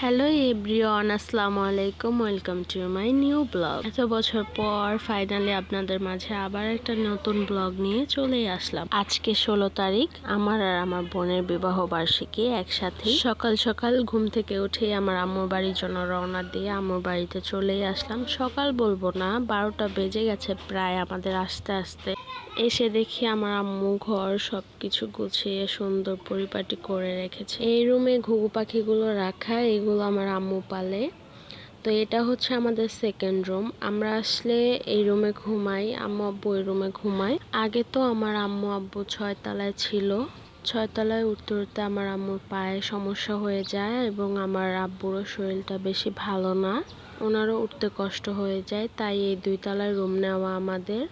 Hello everyone আসসালামু আলাইকুম welcome to my new blog এত বছর পর ফাইনালি আপনাদের মাঝে আবার একটা নতুন ব্লগ নিয়ে চলে আসলাম। আজকে ষোলো তারিখ, আমার আর আমার বোনের বিবাহ বার্ষিকী একসাথে। সকাল সকাল ঘুম থেকে উঠে আমার আম্মুর বাড়ির জন্য রওনা দিয়ে আম্মুর বাড়িতে চলেই আসলাম। সকাল বলব না, বারোটা বেজে গেছে প্রায় আমাদের আস্তে আস্তে। এসে দেখি আমার আম্মু ঘর সব কিছু গুছিয়ে সুন্দর পরিপাটি করে রেখেছে। এই রুমে ঘুঘু পাখিগুলো রাখা, এগুলো আমার আম্মু পালে। তো এটা হচ্ছে আমাদের সেকেন্ড রুম আমরা আসলে এই রুমে ঘুমাই, আম্মু আব্বু এই রুমে ঘুমাই আগে তো আমার আম্মু আব্বু ছয়তলায় ছিল। ছয়তলায় উঠতে উঠতে আমার আম্মুর পায়ে সমস্যা হয়ে যায় এবং আমার আব্বুরও শরীরটা বেশি ভালো না। ওনারও উঠতে কষ্ট হয়ে যায়, তাই এই দুই তলায় রুম নেওয়া আমাদের।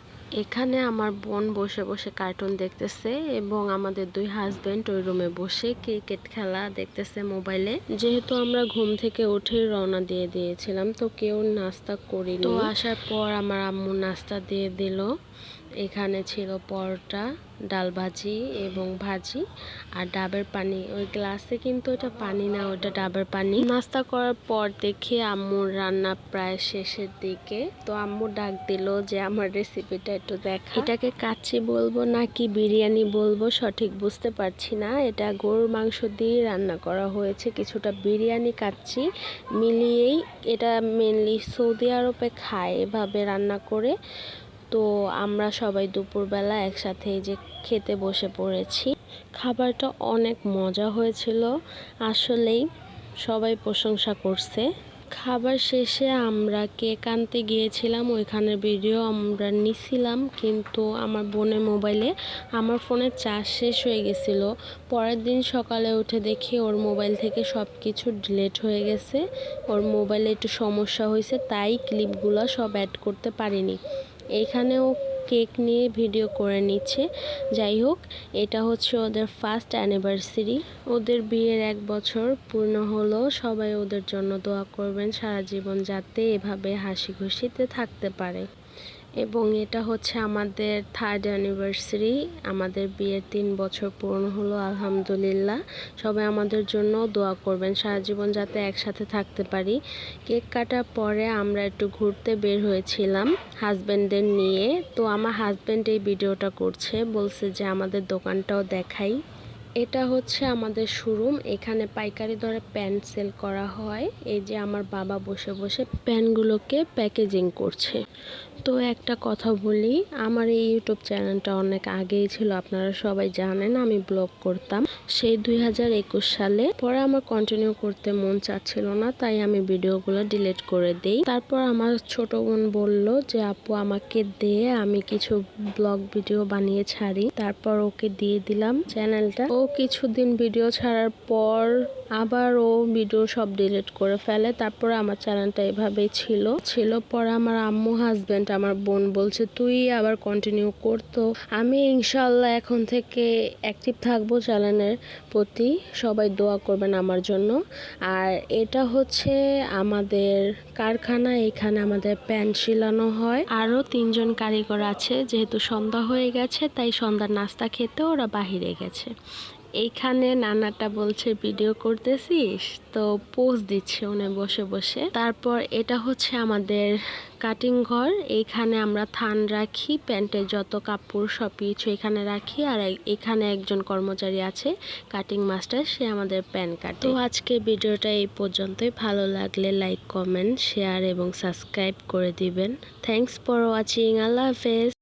এখানে আমার বোন বসে বসে কার্টুন দেখতেছে এবং আমাদের দুই হাজবেন্ড ওই রুমে বসে ক্রিকেট খেলা দেখতেছে মোবাইলে যেহেতু আমরা ঘুম থেকে উঠে রওনা দিয়ে দিয়েছিলাম, তো কেউ নাস্তা করিনি। তো আসার পর আমার আম্মু নাস্তা দিয়ে দিল। এখানে ছিল পরোটা, ডাল ভাজি এবং ভাজি আর ডাবের পানি। ওই গ্লাসে কিন্তু ওটা পানি না ওটা ডাবের পানি। নাস্তা করার পর দেখি আম্মুর রান্না প্রায় শেষের দিকে। তো আম্মু ডাক দিল যে আমার রেসিপিটা একটু দেখা। এটাকে কাচ্চি বলব নাকি বিরিয়ানি বলব সঠিক বুঝতে পারছি না। এটা গরুর মাংস দিয়ে রান্না করা হয়েছে। কিছুটা বিরিয়ানি কাচ্চি মিলিয়েই এটা মেনলি সৌদি আরবে খায় এভাবে রান্না করে। তো আমরা সবাই দুপুরবেলা একসাথে যে খেতে বসে পড়েছি। খাবারটা অনেক মজা হয়েছিল। আসলেই সবাই প্রশংসা করছে। খাবার শেষে আমরা কেক আনতে গিয়েছিলাম। ওইখানের ভিডিও আমরা নিছিলাম, কিন্তু আমার বোনের মোবাইলে আমার ফোনে চার্জ শেষ হয়ে গেছিল। পরের দিন সকালে উঠে দেখি ওর মোবাইল থেকে সব কিছু ডিলেট হয়ে গেছে। ওর মোবাইলে একটু সমস্যা হয়েছে, তাই ক্লিপগুলো সব অ্যাড করতে পারিনি। এখানেও কেক নিয়ে ভিডিও করে নিচ্ছে। যাই হোক, এটা হচ্ছে ওদের ফার্স্ট অ্যানিভার্সারি ওদের বিয়ের এক বছর পূর্ণ হলো। সবাই ওদের জন্য দোয়া করবেন। সারা জীবন যাতে এভাবে হাসি খুশিতে থাকতে পারে। এবং এটা হচ্ছে আমাদের থার্ড অ্যানিভার্সারি আমাদের বিয়ের তিন বছর পূর্ণ হলো, আলহামদুলিল্লাহ। সবাই আমাদের জন্য দোয়া করবেন, সারা জীবন যাতে একসাথে থাকতে পারি। কেক কাটার পরে আমরা একটু ঘুরতে বের হয়েছিলাম হাজব্যান্ডদের নিয়ে। তো আমার হাজব্যান্ড এই ভিডিওটা করছে, বলছে যে আমাদের দোকানটাও দেখাই। এটা হচ্ছে আমাদের শোরুম এখানে পাইকারি দরে প্যান্ট সেল করা হয়। এই যে আমার বাবা বসে বসে প্যান্টগুলোকে প্যাকেজিং করছে। তো একটা কথা বলি, আমার এই ইউটিউব চ্যানেলটা অনেক আগেই ছিল, আপনারা সবাই জানেন, আমি ব্লগ করতাম। সেই দুই হাজার একুশ সালে, পরে আমার কন্টিনিউ করতে মন চাচ্ছিল না, তাই আমি ভিডিওগুলো ডিলিট করে দেই। তারপর আমার ছোট বোন বলল যে, আপু, আমাকে দিয়ে আমি কিছু ব্লগ ভিডিও বানিয়ে ছাড়ি। তারপর ওকে দিয়ে দিলাম চ্যানেলটা। ও কিছুদিন ভিডিও ছাড়ার পর আবার ও ভিডিও সব ডিলিট করে ফেলে। তারপরে আমার চ্যানেলটা এভাবেই ছিল। ছিল পরে আমার আম্মু হাজব্যান্ড আমার বোন বলছে, তুই আবার কন্টিনিউ করতো। আমি ইনশাল্লাহ এখন থেকে অ্যাক্টিভ থাকব চ্যানেলের প্রতি। সবাই দোয়া করবেন আমার জন্য। আর এটা হচ্ছে আমাদের কারখানা। এখানে আমাদের প্যান্ট শিলানো হয়। আরও তিনজন কারিগর আছে। যেহেতু সন্ধ্যা হয়ে গেছে, তাই সন্ধ্যার নাস্তা খেতে ওরা বাহিরে গেছে। এইখানে নানাটা বলছে, ভিডিও করতেছিস? তো পোজ দিচ্ছে উনি বসে বসে। তারপর এটা হচ্ছে আমাদের কাটিং ঘর। এইখানে আমরা থান রাখি প্যান্টের যত কাপড় সব কিছু এখানে রাখি। আর এখানে একজন কর্মচারী আছে, কাটিং মাস্টার, সে আমাদের প্যান কাটে। তো আজকে ভিডিওটা এই পর্যন্তই। ভালো লাগলে লাইক, কমেন্ট, শেয়ার এবং সাবস্ক্রাইব করে দিবেন। থ্যাংকস ফর ওয়াচিং আল্লাহ হাফেজ।